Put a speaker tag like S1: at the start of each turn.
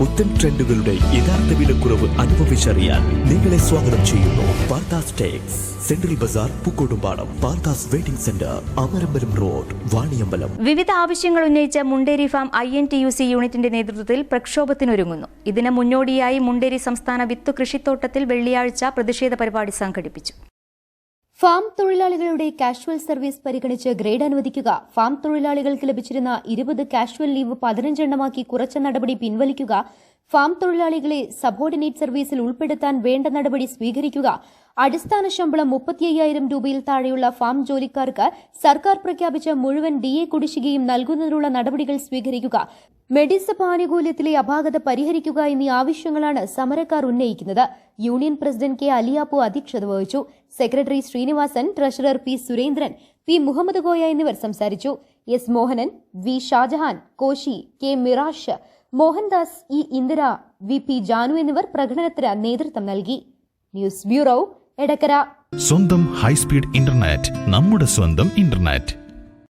S1: പുത്തൻ ട്രെൻഡുകളുടെ യഥാർത്ഥ വിലക്കുറവ് അനുഭവിച്ചറിയാൻ നിങ്ങളെ സ്വാഗതം ചെയ്യുന്നു Parthas Tex. Central bazaar Pookkottumpadam Parthas waiting centre Amarambalam road Vaniyambalam.
S2: വിവിധ ആവശ്യങ്ങൾ ഉന്നയിച്ച Munderi farm I N T U C യൂണിറ്റിന്റെ നേതൃത്വത്തിൽ പ്രക്ഷോഭത്തിനൊരുങ്ങുന്നു. ഇതിന് മുന്നോടിയായി മുണ്ടേരി സംസ്ഥാന വിത്ത് കൃഷിത്തോട്ടത്തിൽ വെള്ളിയാഴ്ച പ്രതിഷേധ പരിപാടി സംഘടിപ്പിച്ചു.
S3: ഫാം തൊഴിലാളികളുടെ കാഷ്വൽ സർവീസ് പരിഗണിച്ച് ഗ്രേഡ് അനുവദിക്കുക. ഫാം തൊഴിലാളികൾക്ക് ലഭിച്ചിരുന്ന ഇരുപത് കാഷ്വൽ ലീവ് പതിനഞ്ചെണ്ണമാക്കി കുറച്ച നടപടി പിൻവലിക്കുക. ഫാം തൊഴിലാളികളെ സബോർഡിനേറ്റ് സർവീസിൽ ഉൾപ്പെടുത്താൻ വേണ്ട നടപടി സ്വീകരിക്കുക. അടിസ്ഥാന ശമ്പളം മുപ്പത്തിയ്യായിരം രൂപയിൽ താഴെയുള്ള ഫാം ജോലിക്കാർക്ക് സർക്കാർ പ്രഖ്യാപിച്ച മുഴുവൻ ഡി എ കുടിശ്ശികയും നൽകുന്നതിനുള്ള നടപടികൾ സ്വീകരിക്കുക. മെഡിസപ്പ് ആനുകൂല്യത്തിലെ അപാകത പരിഹരിക്കുക എന്നീ ആവശ്യങ്ങളാണ് സമരക്കാർ ഉന്നയിക്കുന്നത്. യൂണിയൻ പ്രസിഡന്റ് കെ അലിയാപ്പു അധ്യക്ഷത വഹിച്ചു. Secretary Sreenivasan treasurer P Surendran P Muhammad Koya എന്നിവർ സംസാരിച്ചു. S Mohanan V Shajahan Koshy K Mirash Mohandas E Indira V P Janu എന്നിവർ പ്രകടനത്തിന് നേതൃത്വം നൽകി. News bureau Edakkara.
S4: സ്വന്തം ഹൈസ്പീഡ് ഇന്റർനെറ്റ് നമ്മുടെ സ്വന്തം ഇന്റർനെറ്റ്.